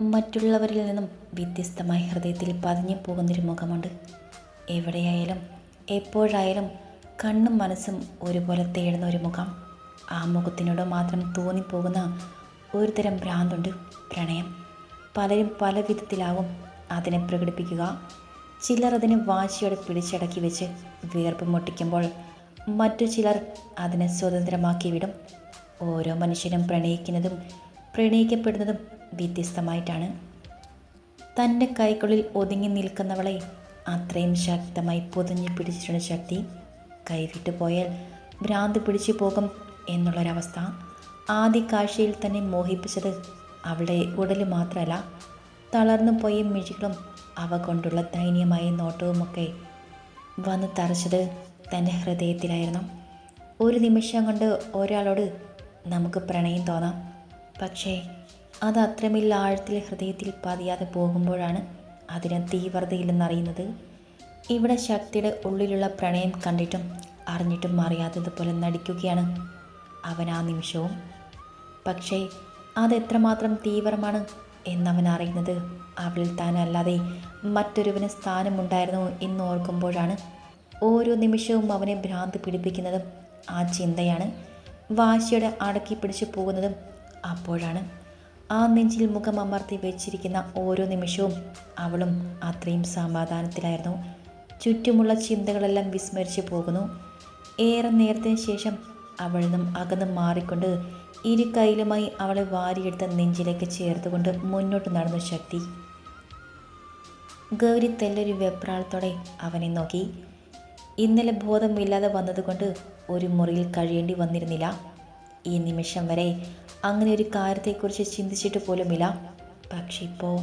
മറ്റുള്ളവരിൽ നിന്നും വ്യത്യസ്തമായി ഹൃദയത്തിൽ പതിഞ്ഞു പോകുന്നൊരു മുഖമുണ്ട്. എവിടെയായാലും എപ്പോഴായാലും കണ്ണും മനസ്സും ഒരുപോലെ തേടുന്ന ഒരു മുഖം. ആ മുഖത്തിനോട് മാത്രം തോന്നിപ്പോകുന്ന ഒരു തരം ഭ്രാന്തുണ്ട് പ്രണയം. പലരും പല വിധത്തിലാവും അതിനെ പ്രകടിപ്പിക്കുക. ചിലർ അതിനെ വാശിയോടെ പിടിച്ചടക്കി വെച്ച് വിയർപ്പ് മുട്ടിക്കുമ്പോൾ മറ്റു ചിലർ അതിനെ സ്വതന്ത്രമാക്കി വിടും. ഓരോ മനുഷ്യനും പ്രണയിക്കുന്നതും പ്രണയിക്കപ്പെടുന്നതും വ്യത്യസ്തമായിട്ടാണ്. തന്റെ കൈകളിൽ ഒതുങ്ങി നിൽക്കുന്നവളെ അത്രയും ശക്തമായി പൊതിഞ്ഞു പിടിച്ചിട്ടുള്ള ശക്തി കൈവിട്ടു പോയാൽ ഭ്രാന്ത് പിടിച്ചു പോകും എന്നുള്ളൊരവസ്ഥ ആദ്യ കാഴ്ചയിൽ തന്നെ മോഹിപ്പിച്ചത് അവളുടെ ഉടൽ മാത്രമല്ല തളർന്നു പോയ മിഴികളും അവ കൊണ്ടുള്ള ദയനീയമായ നോട്ടവുമൊക്കെ വന്ന് തറച്ചത് തന്റെ ഹൃദയത്തിലായിരുന്നു. ഒരു നിമിഷം കൊണ്ട് ഒരാളോട് നമുക്ക് പ്രണയം തോന്നാം. പക്ഷേ അത് അത്രമില്ല ആഴത്തിൽ ഹൃദയത്തിൽ പതിയാതെ പോകുമ്പോഴാണ് അതിന് തീവ്രതയില്ലെന്നറിയുന്നത്. ഇവിടെ ശക്തിയുടെ ഉള്ളിലുള്ള പ്രണയം കണ്ടിട്ടും അറിഞ്ഞിട്ടും അറിയാത്തതുപോലെ നടിക്കുകയാണ് അവൻ ആ നിമിഷവും. പക്ഷേ അതെത്രമാത്രം തീവ്രമാണ് എന്നവൻ അറിയുന്നത് അവളിൽ താനല്ലാതെ മറ്റൊരുവന് സ്ഥാനമുണ്ടായിരുന്നു എന്ന് ഓർക്കുമ്പോഴാണ് ഓരോ നിമിഷവും അവനെ ഭ്രാന്ത് പിടിപ്പിക്കുന്നതും ആ ചിന്തയാണ് വാശിയുടെ അടക്കി പിടിച്ചു പോകുന്നതും അപ്പോഴാണ് ആ നെഞ്ചിൽ മുഖം അമർത്തി വെച്ചിരിക്കുന്ന ഓരോ നിമിഷവും അവളും അത്രയും സമാധാനത്തിലായിരുന്നു. ചുറ്റുമുള്ള ചിന്തകളെല്ലാം വിസ്മരിച്ചു പോകുന്നു. ഏറെ നേരത്തിന് ശേഷം അവളിൽ നിന്നും അകന്ന് മാറിക്കൊണ്ട് ഇരു കൈയിലുമായി അവളെ വാരിയെടുത്ത നെഞ്ചിലേക്ക് ചേർത്തുകൊണ്ട് മുന്നോട്ട് നടന്നു ശക്തി. ഗൗരി തെല്ലൊരു വെപ്രാളത്തോടെ അവനെ നോക്കി. ഇന്നലെ ബോധമില്ലാതെ വന്നതുകൊണ്ട് ഒരു മുറിയിൽ കഴിയേണ്ടി വന്നിരുന്നില്ല. ഈ നിമിഷം വരെ അങ്ങനെ ഒരു കാര്യത്തെക്കുറിച്ച് ചിന്തിച്ചിട്ട് പോലുമില്ല. പക്ഷെ ഇപ്പോൾ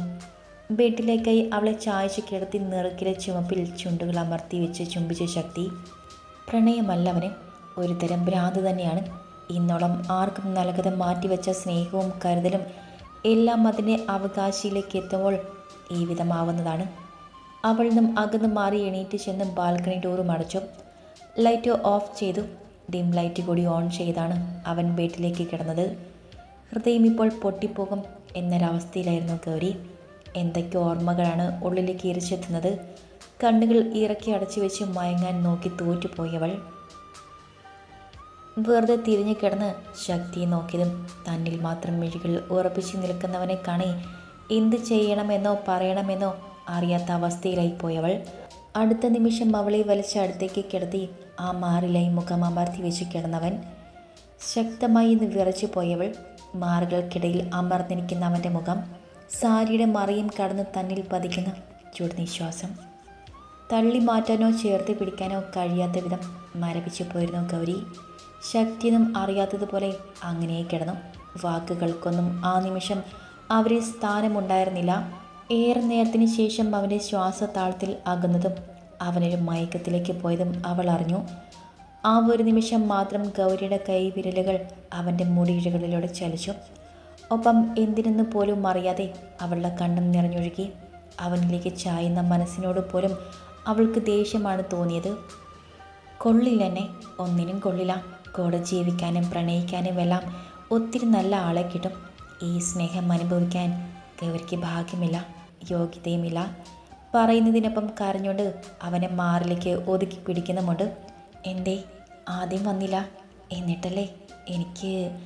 ബെഡിലേക്കായി അവളെ ചായച്ച് കിടത്തി നിറക്കിലെ ചുമപ്പിൽ ചുണ്ടുകൾ അമർത്തി വെച്ച് ചുംബിച്ച ശക്തി പ്രണയമല്ലവന് ഒരു തരം ഭ്രാന്ത് തന്നെയാണ്. ഇന്നോളം ആർക്കും നൽകാതെ മാറ്റിവെച്ച സ്നേഹവും കരുതലും എല്ലാം അതിന്റെ അവകാശിയിലേക്ക് എത്തുമ്പോൾ ഈ വിധമാവുന്നതാണ്. അവൾ നിന്നും അകന്ന് മാറി എണീറ്റ് ചെന്ന് ബാൽക്കണി ഡോറും അടച്ചു. ലൈറ്റ് ഓഫ് ചെയ്തു. ഡിം ലൈറ്റ് കൂടി ഓൺ ചെയ്താണ് അവൻ ബെഡിലേക്ക് കിടന്നത്. ഹൃദയം ഇപ്പോൾ പൊട്ടിപ്പോകും എന്നൊരവസ്ഥയിലായിരുന്നു ഗൗരി. എന്തൊക്കെ ഓർമ്മകളാണ് ഉള്ളിലേക്ക് ഇരിച്ചെത്തുന്നത്? കണ്ണുകൾ ഇറക്കി അടച്ചു വെച്ച് മയങ്ങാൻ നോക്കി തോറ്റുപോയവൾ. വെറുതെ തിരിഞ്ഞു കിടന്ന് ശക്തിയെ നോക്കിയതും തന്നിൽ മാത്രം മിഴികൾ ഉറപ്പിച്ചു നിൽക്കുന്നവനെ കാണി എന്ത് ചെയ്യണമെന്നോ പറയണമെന്നോ അറിയാത്ത അവസ്ഥയിലായി പോയവൾ. അടുത്ത നിമിഷം അവളെ വലിച്ചടുത്തേക്ക് കിടത്തി ആ മാറിലായി മുഖം അമർത്തി വെച്ച് കിടന്നവൻ. ശക്തമായി ഇന്ന് വിറച്ചു പോയവൾ മാറുകൾക്കിടയിൽ അമർന്നിരിക്കുന്ന അവന്റെ മുഖം സാരിയുടെ മറിയും കടന്ന് തന്നിൽ പതിക്കുന്ന ചുടുനിശ്വാസം. തള്ളി മാറ്റാനോ ചേർത്ത് പിടിക്കാനോ കഴിയാത്ത വിധം മരവിച്ചു പോയിരുന്നു ഗൗരി. ശക്തിയൊന്നും അറിയാത്തതുപോലെ അങ്ങനെ കിടന്നു. വാക്കുകൾക്കൊന്നും ആ നിമിഷം അവരെ സ്ഥാനമുണ്ടായിരുന്നില്ല. ഏറെ നേരത്തിന് ശേഷം അവന്റെ ശ്വാസതാളത്തിൽ അകന്നതും അവനൊരു മയക്കത്തിലേക്ക് പോയതും അവൾ അറിഞ്ഞു. ആ ഒരു നിമിഷം മാത്രം ഗൗരിയുടെ കൈവിരലുകൾ അവന്റെ മുടിയിഴകളിലൂടെ ചലിച്ചു. ഒപ്പം എന്തിനെന്ന് പോലും അറിയാതെ അവളുടെ കണ്ണും നിറഞ്ഞൊഴുകി. അവനിലേക്ക് ചായുന്ന മനസ്സിനോട് പോലും അവൾക്ക് ദേഷ്യമാണ് തോന്നിയത്. കൊള്ളില്ലെന്നെ ഒന്നിനും കൊള്ളില്ല. കൂടെ ജീവിക്കാനും പ്രണയിക്കാനും എല്ലാം ഒത്തിരി നല്ല ആളെ കിട്ടും. ഈ സ്നേഹം അനുഭവിക്കാൻ ഗൗരിക്ക് ഭാഗ്യമില്ല. യോഗ്യതയുമില്ല. പറയുന്നതിനൊപ്പം കരഞ്ഞുകൊണ്ട് അവനെ മാറിലേക്ക് ഒതുക്കി പിടിക്കുന്നുമുണ്ട്. എന്തേ ആദ്യം വന്നില്ല? എന്നിട്ടല്ലേ? എനിക്ക്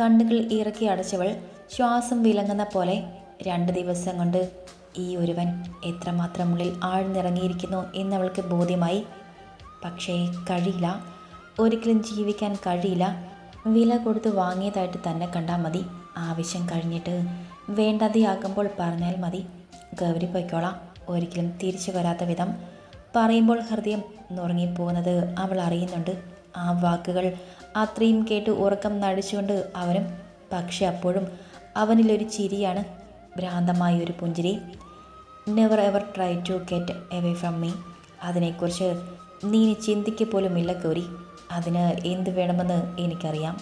കണ്ണുകൾ ഇറക്കി അടച്ചവൾ ശ്വാസം വിലങ്ങുന്ന പോലെ രണ്ട് ദിവസം കൊണ്ട് ഈ ഒരുവൻ എത്രമാത്രം ഉള്ളിൽ ആഴ്ന്നിറങ്ങിയിരിക്കുന്നു എന്നവൾക്ക് ബോധ്യമായി. പക്ഷേ കഴിയില്ല. ഒരിക്കലും ജീവിക്കാൻ കഴിയില്ല. വില കൊടുത്ത് വാങ്ങിയതായിട്ട് തന്നെ കണ്ടാൽ മതി. ആവശ്യം കഴിഞ്ഞിട്ട് വേണ്ടതയാകുമ്പോൾ പറഞ്ഞാൽ മതി. ഗൗരി പൊയ്ക്കോളാം. ഒരിക്കലും തിരിച്ചു വരാത്ത വിധം പറയുമ്പോൾ ഹൃദയം നുറങ്ങിപ്പോകുന്നത് അവൾ അറിയുന്നുണ്ട്. ആ വാക്കുകൾ അത്രയും കേട്ട് ഉറക്കം നടിച്ചുകൊണ്ട് അവനും പക്ഷെ അപ്പോഴും അവനിലൊരു ചിരിയാണ്. ഭ്രാന്തമായ ഒരു പുഞ്ചിരി. Never ever try to get away from me അതിനെക്കുറിച്ച് നീ ഇനി ചിന്തിക്കുക ഇല്ല കോരി അതിന് എന്ത് വേണമെന്ന് എനിക്കറിയാം.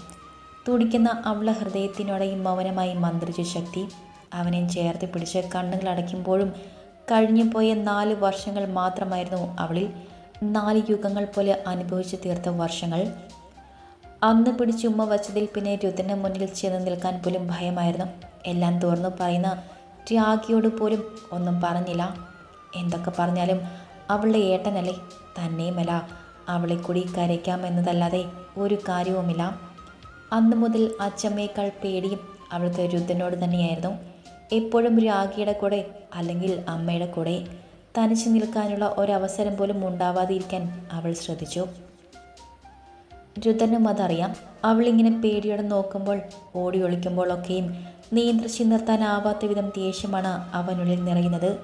തുടിക്കുന്ന അവളെ ഹൃദയത്തിനോടെയും മൗനമായി മന്ത്രിച്ച ശക്തി അവനെ ചേർത്ത് പിടിച്ച് കണ്ണുകൾ അടയ്ക്കുമ്പോഴും കഴിഞ്ഞുപോയ നാല് വർഷങ്ങൾ മാത്രമായിരുന്നു അവളിൽ. നാല് യുഗങ്ങൾ പോലെ അനുഭവിച്ചു തീർത്ത വർഷങ്ങൾ. അന്ന് പിടിച്ചുമ്മ വച്ചതിൽ പിന്നെ രുദ്രന് മുന്നിൽ ചെന്ന് നിൽക്കാൻ പോലും ഭയമായിരുന്നു. എല്ലാം തുറന്നു പറയുന്ന ത്യാഗിയോട് പോലും ഒന്നും പറഞ്ഞില്ല. എന്തൊക്കെ പറഞ്ഞാലും അവളുടെ ഏട്ടനല്ലേ? തന്നെയുമല്ല. അവളെ കൂടി കരയ്ക്കാമെന്നതല്ലാതെ ഒരു കാര്യവുമില്ല. അന്നു മുതൽ അച്ചമ്മയേക്കാൾ പേടിയും അവൾക്ക് രുദ്രനോട് തന്നെയായിരുന്നു. എപ്പോഴും രാഖിയുടെ കൂടെ അല്ലെങ്കിൽ അമ്മയുടെ കൂടെ തനിച്ച് നിൽക്കാനുള്ള ഒരവസരം പോലും ഉണ്ടാവാതിരിക്കാൻ അവൾ ശ്രദ്ധിച്ചു. രുദ്രനും അതറിയാം അവളിങ്ങനെ പേടിയോടെ നോക്കുമ്പോൾ ഓടി ഒളിക്കുമ്പോഴൊക്കെയും നിയന്ത്രിച്ചു നിർത്താനാവാത്ത വിധം ദേഷ്യമാണ് അവനുള്ളിൽ നിറയുന്നത്.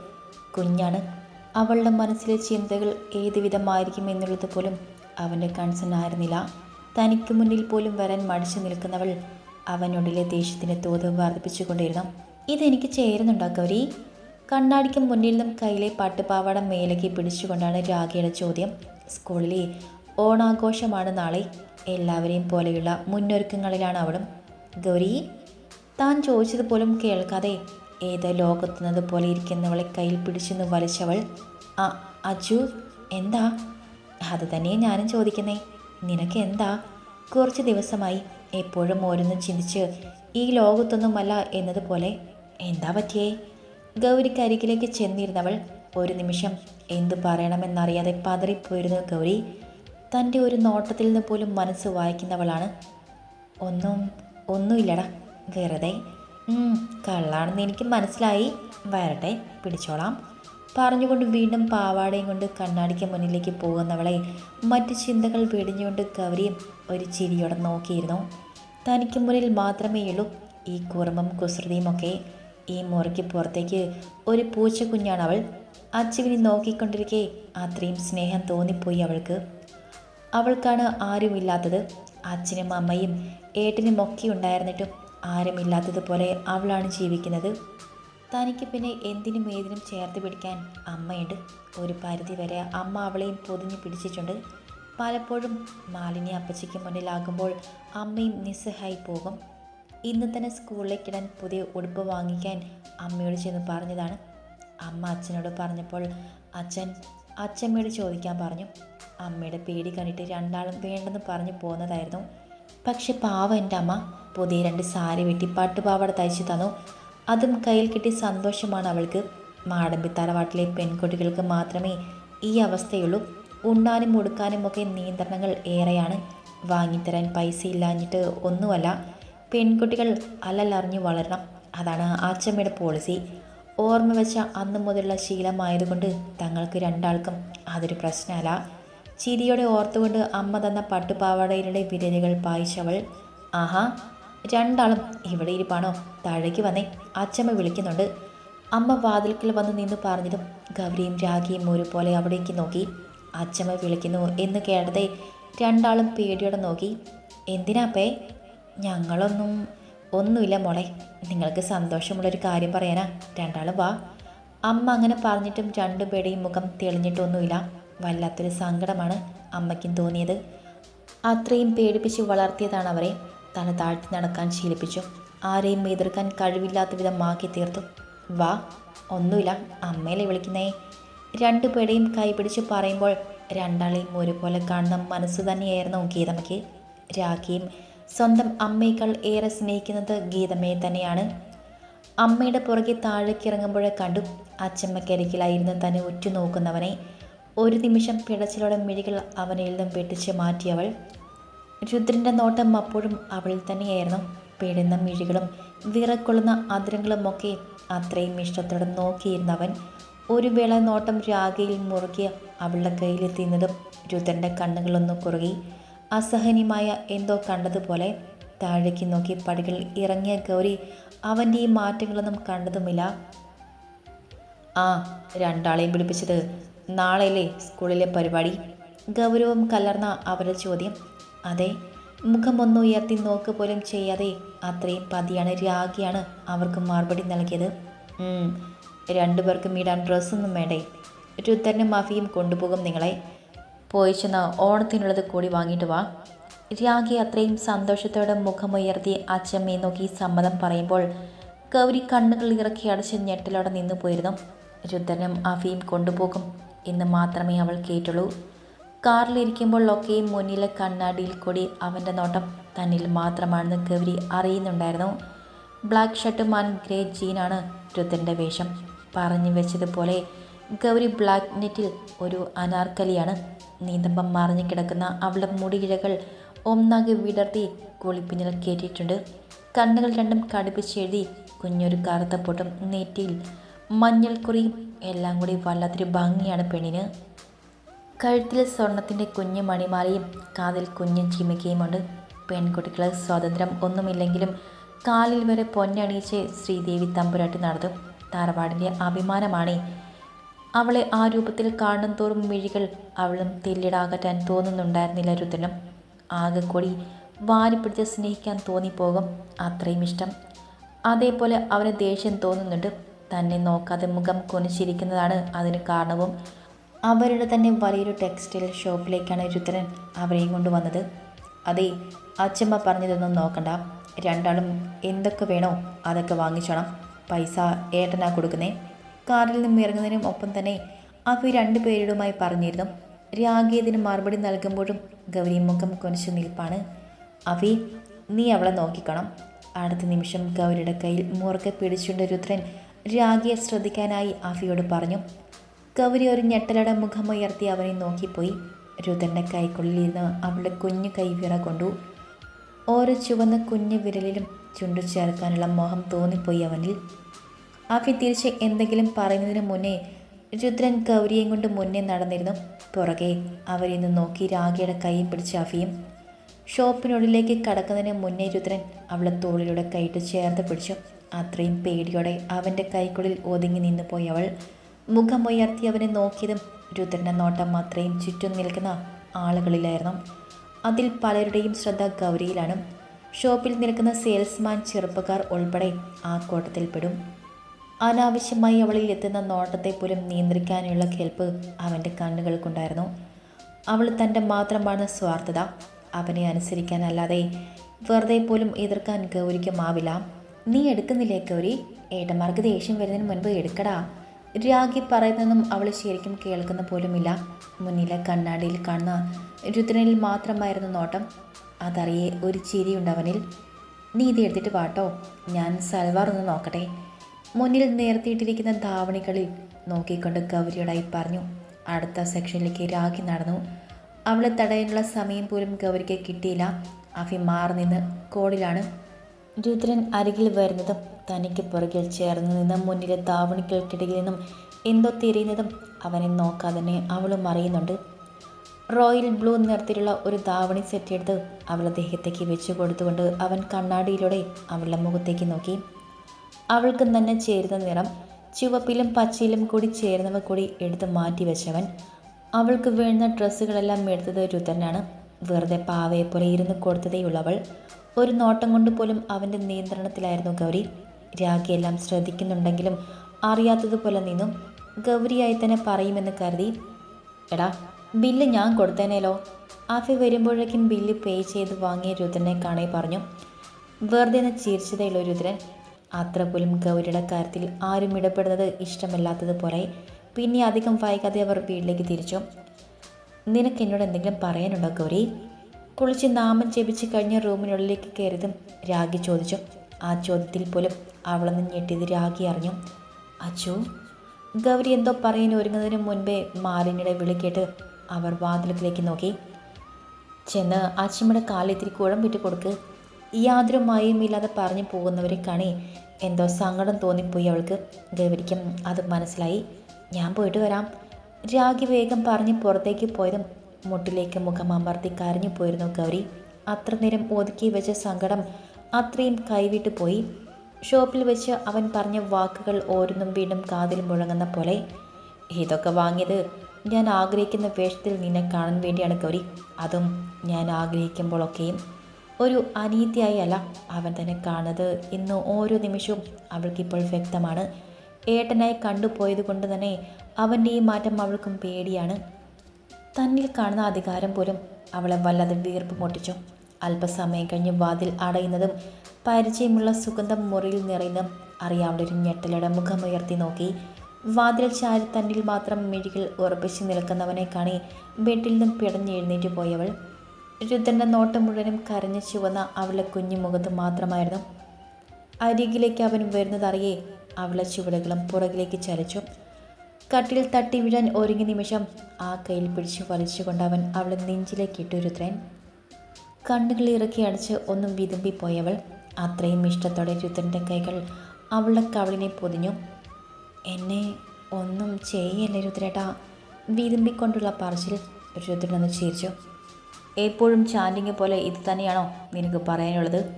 കുഞ്ഞാണ് അവളുടെ മനസ്സിലെ ചിന്തകൾ ഏത് വിധമായിരിക്കും എന്നുള്ളത് പോലും അവന്റെ കൺസേൺ ആയിരുന്നില്ല തനിക്ക് മുന്നിൽ പോലും വരാൻ മടിച്ചു നിൽക്കുന്നവൾ അവനുള്ളിലെ ദേഷ്യത്തിന്റെ തോത് വർദ്ധിപ്പിച്ചുകൊണ്ടിരുന്നു. ഇതെനിക്ക് ചേരുന്നുണ്ടോ ഗൗരി? കണ്ണാടിക്ക് മുന്നിൽ നിന്നും കയ്യിലെ പട്ടുപാവാട മേലേക്ക് പിടിച്ചുകൊണ്ടാണ് രാഗിയുടെ ചോദ്യം. സ്കൂളിലെ ഓണാഘോഷമാണ് നാളെ. എല്ലാവരെയും പോലെയുള്ള മുന്നൊരുക്കങ്ങളിലാണ് അവളും. ഗൗരി താൻ ചോദിച്ചത് പോലും കേൾക്കാതെ ഏത് ലോകത്തുന്നത് പോലെ ഇരിക്കുന്നവളെ കയ്യിൽ പിടിച്ചെന്ന് വലിച്ചവൾ ആ അജു എന്താ? അത് തന്നെ ഞാനും ചോദിക്കുന്നേ. നിനക്ക് എന്താ? കുറച്ച് ദിവസമായി എപ്പോഴും ഓരോന്നും ചിന്തിച്ച് ഈ ലോകത്തൊന്നുമല്ല എന്നതുപോലെ എന്താ പറ്റിയേ? ഗൗരിക്ക് അരികിലേക്ക് ചെന്നിരുന്നവൾ ഒരു നിമിഷം എന്തു പറയണമെന്നറിയാതെ പതറിപ്പോയിരുന്നു ഗൗരി. തന്റെ ഒരു നോട്ടത്തിൽ നിന്ന് പോലും മനസ്സ് വായിക്കുന്നവളാണ്. ഒന്നും ഒന്നുമില്ലടാ വെറുതെ. കള്ളാണെന്ന് എനിക്ക് മനസ്സിലായി. വരട്ടെ പിടിച്ചോളാം. പറഞ്ഞുകൊണ്ട് വീണ്ടും പാവാടയും കൊണ്ട് കണ്ണാടിക്ക് മുന്നിലേക്ക് പോകുന്നവളെ മറ്റു ചിന്തകൾ വെടിഞ്ഞുകൊണ്ട് ഗൗരിയും ഒരു ചിരിയോടെ നോക്കിയിരുന്നു. തനിക്ക് മുന്നിൽ മാത്രമേയുള്ളൂ ഈ കുറുമ്പും കുസൃതിയുമൊക്കെ. ഈ മുറിക്ക് പുറത്തേക്ക് ഒരു പൂച്ചക്കുഞ്ഞാണ് അവൾ അച്ചുവിനെ നോക്കിക്കൊണ്ടിരിക്കെ അത്രയും സ്നേഹം തോന്നിപ്പോയി അവൾക്ക്. അവൾക്കാണ് ആരുമില്ലാത്തത്. അച്ഛനും അമ്മയും ഏട്ടനും ഒക്കെ ഉണ്ടായിരുന്നിട്ടും ആരുമില്ലാത്തതുപോലെ അവളാണ് ജീവിക്കുന്നത്. തനിക്ക് പിന്നെ എന്തിനും ഏതിനും ചേർത്ത് പിടിക്കാൻ അമ്മയുണ്ട്. ഒരു പരിധി വരെ അമ്മ അവളെയും പൊതിഞ്ഞു പിടിച്ചിട്ടുണ്ട്. പലപ്പോഴും മാലിന്യ അപ്പച്ചയ്ക്ക് മുന്നിലാകുമ്പോൾ അമ്മയും നിസ്സഹായി പോകും. ഇന്ന് തന്നെ സ്കൂളിലേക്ക് ഇടാൻ പുതിയ ഉടുപ്പ് വാങ്ങിക്കാൻ അമ്മയോട് ചെന്ന് പറഞ്ഞതാണ്. അമ്മ അച്ഛനോട് പറഞ്ഞപ്പോൾ അച്ഛൻ അച്ഛമ്മയോട് ചോദിക്കാൻ പറഞ്ഞു. അമ്മയുടെ പേടി കണ്ടിട്ട് രണ്ടാളും വേണ്ടെന്ന് പറഞ്ഞു പോകുന്നതായിരുന്നു പക്ഷെ പാവ എന്റെ അമ്മ പുതിയ രണ്ട് സാരി വെട്ടി പട്ടുപാവാട തയ്ച്ചു തന്നു. അതും കയ്യിൽ കിട്ടി സന്തോഷമാണ് അവൾക്ക്. മാടമ്പി തറവാട്ടിലെ പെൺകുട്ടികൾക്ക് മാത്രമേ ഈ അവസ്ഥയുള്ളൂ. ഉണ്ണാനും ഉടുക്കാനും ഒക്കെ നിയന്ത്രണങ്ങൾ ഏറെയാണ്. വാങ്ങിത്തരാൻ പൈസ ഇല്ലാഞ്ഞിട്ട് ഒന്നുമല്ല. പെൺകുട്ടികൾ അല്ലലറിഞ്ഞു വളരണം. അതാണ് ആച്ചമ്മയുടെ പോളിസി ഓർമ്മ വെച്ച അന്ന് മുതലുള്ള ശീലമായതുകൊണ്ട് തങ്ങൾക്ക് രണ്ടാൾക്കും അതൊരു പ്രശ്നമല്ല. ചിരിയോടെ ഓർത്തുകൊണ്ട് അമ്മ തന്ന പട്ടുപാവാടയിലെ വിരലുകൾ പായിച്ചവൾ ആഹാ രണ്ടാളും ഇവിടെ ഇരിപ്പാണോ? താഴേക്ക് വന്നേ അച്ചമ്മ വിളിക്കുന്നുണ്ട്. അമ്മ വാതിൽക്കൽ വന്ന് നിന്ന് പറഞ്ഞതും ഗൗരിയും രാഖിയും ഒരുപോലെ അവിടേക്ക് നോക്കി. അച്ചമ്മ വിളിക്കുന്നു എന്ന് കേട്ടതേ രണ്ടാളും പേടിയോടെ നോക്കി. എന്തിനാപ്പേ ഞങ്ങളൊന്നും ഒന്നുമില്ല മോളെ. നിങ്ങൾക്ക് സന്തോഷമുള്ളൊരു കാര്യം പറയാനാ. രണ്ടാളും വാ. അമ്മ അങ്ങനെ പറഞ്ഞിട്ടും രണ്ടു പേടിയും മുഖം തെളിഞ്ഞിട്ടൊന്നുമില്ല. വല്ലാത്തൊരു സങ്കടമാണ് അമ്മയ്ക്കും തോന്നിയത്. അത്രയും പേടിപ്പിച്ച് വളർത്തിയതാണ് അവരെ. തന്നെ താഴ്ത്തി നടക്കാൻ ശീലിപ്പിച്ചു. ആരെയും എതിർക്കാൻ കഴിവില്ലാത്ത വിധം മാക്കി തീർത്തു. വാ ഒന്നുമില്ല. അമ്മയിലെ വിളിക്കുന്നേ. രണ്ടു രണ്ടുപേരെയും കൈപിടിച്ച് പറയുമ്പോൾ രണ്ടാളെയും ഒരുപോലെ കാണുന്ന മനസ്സ് തന്നെയായിരുന്നു ഗീതമ്മയ്ക്ക്. രാഖിയും സ്വന്തം അമ്മയേക്കാൾ ഏറെ സ്നേഹിക്കുന്നത് ഗീതമ്മയെ തന്നെയാണ്. അമ്മയുടെ പുറകെ താഴേക്ക് ഇറങ്ങുമ്പോഴേ കണ്ടു അച്ചമ്മക്കരികിലായിരുന്നു തന്നെ ഉറ്റുനോക്കുന്നവനെ. ഒരു നിമിഷം പിടച്ചിലോടെ മിഴികൾ അവനിൽ നിന്നും വെട്ടിച്ച് മാറ്റിയവൾ. രുദ്രന്റെ നോട്ടം അപ്പോഴും അവളിൽ തന്നെയായിരുന്നു. പേടുന്ന മിഴികളും വിറക്കൊള്ളുന്ന അതിരങ്ങളുമൊക്കെ അത്രയും ഇഷ്ടത്തോടെ നോക്കിയിരുന്നവൻ. ഒരു വേള നോട്ടം രാഗയിൽ മുറുകിയ അവളുടെ കയ്യിലെത്തിയുന്നതും രുദ്രന്റെ കണ്ണുകളൊന്നു കുറുകി. അസഹനീയമായ എന്തോ കണ്ടതുപോലെ താഴേക്ക് നോക്കി പടികൾ ഇറങ്ങിയ ഗൗരി അവന്റെ ഈ മാറ്റങ്ങളൊന്നും കണ്ടതുമില്ല. ആ രണ്ടാളെയും പിടിപ്പിച്ചത് നാളെയല്ലേ സ്കൂളിലെ പരിപാടി? ഗൗരവം കലർന്ന അവരുടെ ചോദ്യം. അതെ മുഖമൊന്നു ഉയർത്തി നോക്ക് പോലും ചെയ്യാതെ അത്രയും പതിയാണ് രാഗിയാണ് അവർക്ക് മറുപടി നൽകിയത്. രണ്ടുപേർക്കും ഇടാൻ ഡ്രസ്സൊന്നും വേണ്ടേ? രുദ്രനും മഫിയും കൊണ്ടുപോകും നിങ്ങളെ. പോയി ചെന്ന് ഓണത്തിനുള്ളത് കൂടി വാങ്ങിയിട്ട് വാ. രാഗി അത്രയും സന്തോഷത്തോടെ മുഖമുയർത്തി അച്ചമ്മയെ നോക്കി സമ്മതം പറയുമ്പോൾ കൗരി കണ്ണുകൾ ഇറക്കി അടച്ച് ഞെട്ടലോടെ നിന്നു പോയിരുന്നു. രുദ്രനും അഫിയും കൊണ്ടുപോകും എന്ന് മാത്രമേ അവൾ കേട്ടുള്ളൂ. കാറിലിരിക്കുമ്പോൾ ഒക്കെ മുന്നിലെ കണ്ണാടിയിൽ കൂടി അവന്റെ നോട്ടം തന്നിൽ മാത്രമാണെന്ന് ഗൗരി അറിയുന്നുണ്ടായിരുന്നു. ബ്ലാക്ക് ഷർട്ടും ആൻഡ് ഗ്രേ ജീനാണ് രുദ്രന്റെ വേഷം. പറഞ്ഞു വെച്ചതുപോലെ ഗൗരി ബ്ലാക്ക് നെറ്റിൽ ഒരു അനാർക്കലിയാണ്. നീന്തമ്പം മറിഞ്ഞു കിടക്കുന്ന അവളുടെ മുടിയിഴകൾ ഒന്നാകെ വിടർത്തി കുളിപ്പിഞ്ഞിൽ കയറ്റിയിട്ടുണ്ട് കണ്ണുകൾ രണ്ടും കടുപ്പിച്ചെഴുതി കുഞ്ഞൊരു കറുത്ത പൊട്ടും നെറ്റിയിൽ മഞ്ഞൾ കുറിയും എല്ലാം കൂടി വല്ലാത്തൊരു ഭംഗിയാണ് പെണ്ണിന്. കഴുത്തിൽ സ്വർണത്തിന്റെ കുഞ്ഞു മണിമാലയും കാതിൽ കുഞ്ഞു ചിമിക്കുകയുമുണ്ട് പെൺകുട്ടികൾ സ്വാതന്ത്ര്യം ഒന്നുമില്ലെങ്കിലും കാലിൽ വരെ പൊന്നണിയിച്ച് ശ്രീദേവി തമ്പുരാട്ടി നടത്തും. താറവാടിന്റെ അഭിമാനമാണ് അവളെ ആ രൂപത്തിൽ കാണും തോറും മിഴികൾ അവളും തെല്ലിടാകറ്റാൻ തോന്നുന്നുണ്ടായിരുന്നില്ല രുദ്രനും. ആകെ കൂടി വാരിപ്പിടിച്ച് സ്നേഹിക്കാൻ തോന്നിപ്പോകും അത്രയും ഇഷ്ടം. അതേപോലെ അവന് ദേഷ്യം തോന്നുന്നുണ്ട്. തന്നെ നോക്കാതെ മുഖം കുനിച്ചിരിക്കുന്നതാണ് അതിന് കാരണവും. അവരുടെ തന്നെ വലിയൊരു ടെക്സ്റ്റൈൽ ഷോപ്പിലേക്കാണ് രുദ്രൻ അവരെയും കൊണ്ടുവന്നത്. അതെ അച്ഛമ്മ പറഞ്ഞതൊന്നും നോക്കണ്ട. രണ്ടാളും എന്തൊക്കെ വേണോ അതൊക്കെ വാങ്ങിച്ചോണം. പൈസ ഏട്ടനാ കൊടുക്കുന്നേ. കാറിൽ നിന്നും ഇറങ്ങുന്നതിനും ഒപ്പം തന്നെ അവ രണ്ടുപേരോടുമായി പറഞ്ഞിരുന്നു. രാഗി ഇതിന് മറുപടി നൽകുമ്പോഴും ഗൗരി മുഖം കൊനച്ചു നിൽപ്പാണ്. അവി നീ അവളെ നോക്കിക്കണം. അടുത്ത നിമിഷം ഗൗരിയുടെ കയ്യിൽ മുറുകെ പിടിച്ചുകൊണ്ട് രുദ്രൻ രാഗിയെ ശ്രദ്ധിക്കാനായി അഫിയോട് പറഞ്ഞു. ഗൗരി ഒരു ഞെട്ടലയുടെ മുഖമുയർത്തി അവനെ നോക്കിപ്പോയി. രുദ്രന്റെ കൈക്കുള്ളിലിരുന്ന് അവളുടെ കുഞ്ഞു കൈ വിറ കൊണ്ടു. ഓരോ ചുവന്ന കുഞ്ഞു വിരലിലും ചുണ്ടു ചേർക്കാനുള്ള മോഹം തോന്നിപ്പോയി അവനിൽ. അഫി തിരിച്ച് എന്തെങ്കിലും പറയുന്നതിന് മുന്നേ രുദ്രൻ ഗൗരിയെയും കൊണ്ട് മുന്നേ നടന്നിരുന്നു. പുറകെ അവരിന്ന് നോക്കി രാഗിയുടെ കൈയും പിടിച്ച് അഫിയും. ഷോപ്പിനുള്ളിലേക്ക് കടക്കുന്നതിന് മുന്നേ രുദ്രൻ അവളെ തോളിലൂടെ കൈയിട്ട് ചേർത്ത് പിടിച്ചു. അത്രയും പേടിയോടെ അവന്റെ കൈക്കുള്ളിൽ ഒതുങ്ങി നിന്നു പോയി അവൾ. മുഖമുയർത്തി അവനെ നോക്കിയതും രുദ്രന്റെ നോട്ടം അത്രയും ചുറ്റും നിൽക്കുന്ന ആളുകളിലായിരുന്നു. അതിൽ പലരുടെയും ശ്രദ്ധ ഗൗരിയിലാണ്. ഷോപ്പിൽ നിൽക്കുന്ന സെയിൽസ്മാൻ ചെറുപ്പക്കാർ ഉൾപ്പെടെ ആ കൂട്ടത്തിൽപ്പെടും അനാവശ്യമായി അവളിൽ എത്തുന്ന നോട്ടത്തെ പോലും നിയന്ത്രിക്കാനുള്ള കേൾപ്പ് അവന്റെ കണ്ണുകൾക്കുണ്ടായിരുന്നു. അവൾ തന്റെ മാത്രമാണ് സ്വാർത്ഥത. അവനെ അനുസരിക്കാനല്ലാതെ വെറുതെ പോലും എതിർക്കാൻ ഗൗരിക്കുമാവില്ല. നീ എടുക്കുന്നില്ലേ ഗൗരി? ഏട്ടന്മാർക്ക് ദേഷ്യം വരുന്നതിന് മുൻപ് എടുക്കടാ. രാഗി പറയുന്നതും അവൾ ശരിക്കും കേൾക്കുന്ന പോലുമില്ല. മുന്നിലെ കണ്ണാടിയിൽ കാണുന്ന രുദ്രനിൽ മാത്രമായിരുന്നു നോട്ടം. അതറിയേ ഒരു ചിരിയുണ്ടവനിൽ നീ ഇത് എടുത്തിട്ട് വാട്ടോ ഞാൻ സൽവാർ ഒന്ന് നോക്കട്ടെ. മുന്നിൽ നേർത്തിയിട്ടിരിക്കുന്ന ധാവണികളിൽ നോക്കിക്കൊണ്ട് ഗൗരിയോടായി പറഞ്ഞു അടുത്ത സെക്ഷനിലേക്ക് രാഗി നടന്നു. അവളെ തടയാനുള്ള സമയം പോലും ഗൗരിക്ക് കിട്ടിയില്ല. അഫി മാറി നിന്ന് കോടിലാണ് രുദ്രൻ അരികിൽ വരുന്നതും തനിക്ക് പുറകിൽ ചേർന്ന് നിന്ന് മുന്നിലെ ധാവണികൾക്കിടയിൽ നിന്നും എന്തോ തിരിയുന്നതും അവനെ നോക്കാതെ തന്നെ അവളും അറിയുന്നുണ്ട്. റോയൽ ബ്ലൂ നിറത്തിലുള്ള ഒരു ധാവണി സെറ്റ് എടുത്ത് അവളുടെ ദേഹത്തേക്ക് വെച്ചു കൊടുത്തുകൊണ്ട് അവൻ കണ്ണാടിയിലൂടെ അവളുടെ മുഖത്തേക്ക് നോക്കി. അവൾക്ക് തന്നെ ചേരുന്ന നിറം ചുവപ്പിലും പച്ചയിലും കൂടി ചേരുന്നവ കൂടി എടുത്ത് മാറ്റി വെച്ചവൻ. അവൾക്ക് വേണ്ട ഡ്രസ്സുകളെല്ലാം എടുത്തത് രുദ്രനാണ്. വെറുതെ പാവയെ പോലെ ഇരുന്ന് കൊടുത്തതേയുള്ളവൾ. ഒരു നോട്ടം കൊണ്ട് പോലും അവന്റെ നിയന്ത്രണത്തിലായിരുന്നു ഗൗരി. രാഖിയെല്ലാം ശ്രദ്ധിക്കുന്നുണ്ടെങ്കിലും അറിയാത്തതുപോലെ നിന്നും ഗൗരിയായി തന്നെ പറയുമെന്ന് കരുതി. എടാ ബില്ല് ഞാൻ കൊടുത്തേനേലോ? ആഫി വരുമ്പോഴേക്കും ബില്ല് പേ ചെയ്ത് വാങ്ങിയ രുദ്രനെ കാണേ പറഞ്ഞു. വെറുതെ എന്ന് ചിരിച്ചതേയുള്ളൂ രുദ്രൻ. അത്ര പോലും ഗൗരിയുടെ കാര്യത്തിൽ ആരും ഇടപെടുന്നത് ഇഷ്ടമല്ലാത്തതുപോലെ പിന്നെ അധികം വൈകാതെ അവർ വീട്ടിലേക്ക് തിരിച്ചു. നിനക്ക് എന്നോട് എന്തെങ്കിലും പറയാനുണ്ടോ ഗൗരി? കുളിച്ച് നാമം ജപിച്ച് കഴിഞ്ഞ റൂമിനുള്ളിലേക്ക് കയറിയതും രാഗി ചോദിച്ചു. ആ ചോദ്യത്തിൽ പോലും അവളെന്ന് ഞെട്ടിയത് രാഗി അറിഞ്ഞു. അച്ചു ഗൗരി എന്തോ പറയാൻ ഒരുങ്ങുന്നതിന് മുൻപേ മാലിന്യയുടെ വിളിക്കേട്ട് അവർ വാതിലത്തിലേക്ക് നോക്കി. ചെന്ന് അച്ഛമ്മയുടെ കാലിത്തിരി വിട്ട് കൊടുക്ക് യാതൊരു മയമില്ലാതെ പറഞ്ഞു പോകുന്നവരെ കാണി. എന്തോ സങ്കടം തോന്നിപ്പോയി അവൾക്ക്. ഗൗരിക്കും അത് മനസ്സിലായി. ഞാൻ പോയിട്ട് വരാം. രാഗി വേഗം പറഞ്ഞ് പുറത്തേക്ക് പോയതും മുട്ടിലേക്ക് മുഖം അമർത്തി കരഞ്ഞു പോയിരുന്നു ഗൗരി. അത്ര നേരം ഒതുക്കി വെച്ച സങ്കടം അത്രയും കൈവിട്ടു പോയി. ഷോപ്പിൽ വെച്ച് അവൻ പറഞ്ഞ വാക്കുകൾ ഓരോന്നും വീണ്ടും കാതിൽ മുഴങ്ങുന്ന പോലെ. ഇതൊക്കെ വാങ്ങിയത് ഞാൻ ആഗ്രഹിക്കുന്ന വേഷത്തിൽ നിന്നെ കാണാൻ വേണ്ടിയാണ് ഗൗരി. അതും ഞാൻ ആഗ്രഹിക്കുമ്പോഴൊക്കെയും ഒരു അനീതിയായി അല്ല അവൻ തന്നെ കാണുന്നത്. ഇന്ന് ഓരോ നിമിഷവും അവൾക്കിപ്പോൾ വ്യക്തമാണ്. ഏട്ടനായി കണ്ടുപോയത് കൊണ്ട് തന്നെ അവന്റെ ഈ മാറ്റം അവൾക്കും പേടിയാണ്. തന്നിൽ കാണുന്ന അധികാരം പോലും അവളെ വല്ലാതെ വീർപ്പ് മുട്ടിച്ചു അല്പസമയം കഴിഞ്ഞ് വാതിൽ അടയുന്നതും പരിചയമുള്ള സുഗന്ധം മുറിയിൽ നിറയുന്നതും അറിയാവുന്ന ഒരു ഞെട്ടലയുടെ മുഖമുയർത്തി നോക്കി. വാതിൽ ചാരി തന്നിൽ മാത്രം മിഴികൾ ഉറപ്പിച്ച് നിൽക്കുന്നവനെ കാണി ബെഡിൽ നിന്നും പിടഞ്ഞെഴുന്നേറ്റ് പോയവൾ രുദ്രന്റെ നോട്ടം മുഴുവനും കരഞ്ഞു ചുവന്ന അവളുടെ കുഞ്ഞു മുഖത്ത് മാത്രമായിരുന്നു. അരികിലേക്ക് അവൻ വരുന്നതറിയേ അവളെ ചുവടുകളും പുറകിലേക്ക് ചലിച്ചു കട്ടിൽ തട്ടി വീഴാൻ ഒരുങ്ങിയ നിമിഷം ആ കയ്യിൽ പിടിച്ചു വലിച്ചുകൊണ്ട് അവൻ അവളെ നെഞ്ചിലേക്ക് ഇട്ടു രുദ്രൻ. കണ്ണുകൾ ഇറക്കി അടച്ച് ഒന്നും വിതുമ്പിപ്പോയവൾ അത്രയും ഇഷ്ടത്തോടെ രുദ്രന്റെ കൈകൾ അവളുടെ കവളിനെ പൊതിഞ്ഞു. എന്നെ ഒന്നും ചെയ്യല്ലേ രുദ്രേട്ടാ? വിതുമ്പിക്കൊണ്ടുള്ള പറച്ചിൽ രുദ്രനൊന്ന് ചിരിച്ചു. എപ്പോഴും ചാൻഡിങ് പോലെ ഇത് തന്നെയാണോ നിനക്ക് പറയാനുള്ളത്?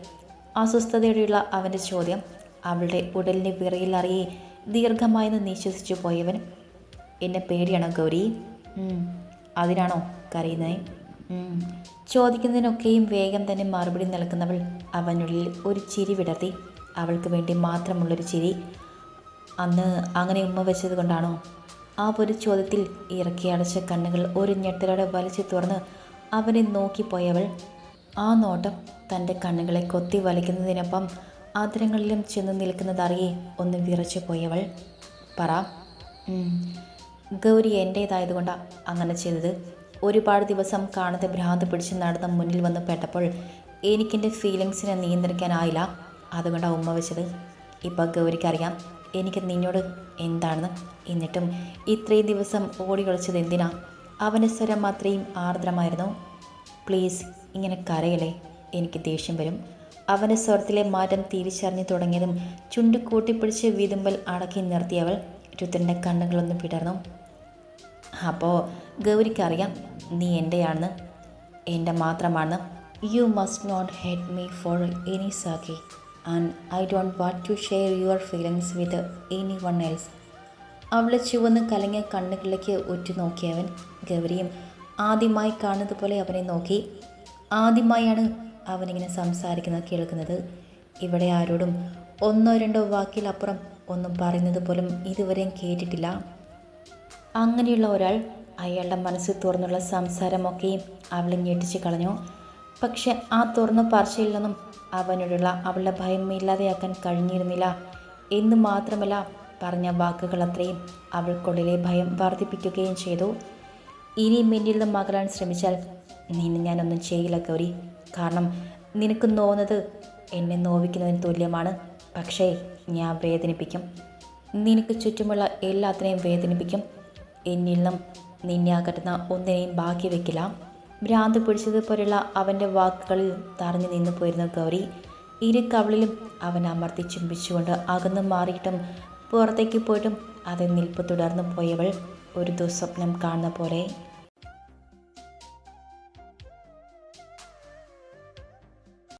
അസ്വസ്ഥതയോടെയുള്ള അവന്റെ ചോദ്യം അവളുടെ ഉടലിനെ വിറയിലറിയെ ദീർഘമായി ദീർഘമായെന്ന് നിശ്വസിച്ചു പോയവൻ. എന്നെ പേടിയാണോ ഗൗരി. അതിനാണോ കരയുന്നത്. ചോദിക്കുന്നതിനൊക്കെയും വേഗം തന്നെ മറുപടി നൽകുന്നവൾ അവനുള്ളിൽ ഒരു ചിരി വിടർത്തി. അവൾക്ക് വേണ്ടി മാത്രമുള്ളൊരു ചിരി. അന്ന് അങ്ങനെ ഉമ്മ വെച്ചത് കൊണ്ടാണോ? ആ ഒരു ചോദ്യത്തിൽ ഇറക്കി അടച്ച കണ്ണുകൾ ഒരു ഞെട്ടലോടെ വലിച്ചു തുറന്ന് അവനെ നോക്കിപ്പോയവൾ ആ നോട്ടം തന്റെ കണ്ണുകളെ കൊത്തി വലിക്കുന്നതിനൊപ്പം ആദരങ്ങളിലും ചെന്ന് നിൽക്കുന്നതറിയെ ഒന്ന് വിറച്ചു പോയവൾ പറ. ഗൗരി എന്റേതായതുകൊണ്ടാണ് അങ്ങനെ ചെയ്തത്. ഒരുപാട് ദിവസം കാണാതെ ഭ്രാന്ത് പിടിച്ച് നടന്ന മുന്നിൽ വന്ന് പെട്ടപ്പോൾ എനിക്കെന്റെ ഫീലിങ്സിനെ നിയന്ത്രിക്കാനായില്ല. അതുകൊണ്ടാണ് ഉമ്മ വെച്ചത്. ഇപ്പോൾ ഗൗരിക്കറിയാം എനിക്ക് നിന്നോട് എന്താണെന്ന്. എന്നിട്ടും ഇത്രയും ദിവസം ഓടി കളിച്ചത് എന്തിനാ? അവന്റെ സ്വരം അത്രയും ആർദ്രമായിരുന്നു. പ്ലീസ് ഇങ്ങനെ കരയല്ലേ? എനിക്ക് ദേഷ്യം വരും. അവന്റെ സ്വരത്തിലെ മാറ്റം തിരിച്ചറിഞ്ഞു തുടങ്ങിയതും ചുണ്ട് കൂട്ടിപ്പിടിച്ച് വിതുമ്പൽ അടക്കി നിർത്തിയവൾ രുദ്രന്റെ കണ്ണുകളൊന്ന് പിടർന്നു. അപ്പോൾ ഗൗരിക്കറിയാം നീ എന്റെയാണെന്ന്. എന്റെ മാത്രമാണ് you must not head me for any sake and I don't want to share your feelings with anyone else അവളെ ചുവന്ന് കലങ്ങിയ കണ്ണുകളിലേക്ക് ഉറ്റുനോക്കിയവൻ ഗൗരിയും ആദ്യമായി കാണുന്നത് പോലെ അവനെ നോക്കി. ആദ്യമായാണ് അവനിങ്ങനെ സംസാരിക്കുന്നത് കേൾക്കുന്നത്. ഇവിടെ ആരോടും ഒന്നോ രണ്ടോ വാക്കിലപ്പുറം ഒന്നും പറയുന്നത് പോലും ഇതുവരെയും കേട്ടിട്ടില്ല. അങ്ങനെയുള്ള ഒരാൾ അയാളുടെ മനസ്സ് തുറന്നുള്ള സംസാരമൊക്കെയും അവളെ ഞെട്ടിച്ച് കളഞ്ഞു. പക്ഷെ ആ തുറന്ന പറശയിൽ നിന്നും അവനോടുള്ള അവളുടെ ഭയം ഇല്ലാതെയാക്കാൻ കഴിഞ്ഞിരുന്നില്ല. എന്ന് മാത്രമല്ല പറഞ്ഞ വാക്കുകൾ അത്രയും അവൾക്കുള്ളിലെ ഭയം വർദ്ധിപ്പിക്കുകയും ചെയ്തു. ഇനി എന്നിൽ നിന്നും മകളാൻ ശ്രമിച്ചാൽ നിന്നെ ഞാനൊന്നും ചെയ്യില്ല ഗൗരി. കാരണം നിനക്ക് നോവുന്നത് എന്നെ നോവിക്കുന്നതിന് തുല്യമാണ്. പക്ഷേ ഞാൻ വേദനിപ്പിക്കും. നിനക്ക് ചുറ്റുമുള്ള എല്ലാത്തിനെയും വേദനിപ്പിക്കും. എന്നിൽ നിന്നും നിന്നെ അകറ്റുന്ന ഒന്നിനെയും ബാക്കി വയ്ക്കില്ല ഭ്രാന്ത് പിടിച്ചതുപോലുള്ള അവന്റെ വാക്കുകളിൽ തറഞ്ഞു നിന്നു പോയിരുന്ന ഗൗരി. ഇരു കവളിലും അവൻ അമർത്തി ചുംബിച്ചുകൊണ്ട് അകന്നു മാറിയിട്ടും പുറത്തേക്ക് പോയിട്ടും അത് നിൽപ്പ് തുടർന്നു പോയവൾ ഒരു ദുസ്വപ്നം കാണുന്ന പോലെ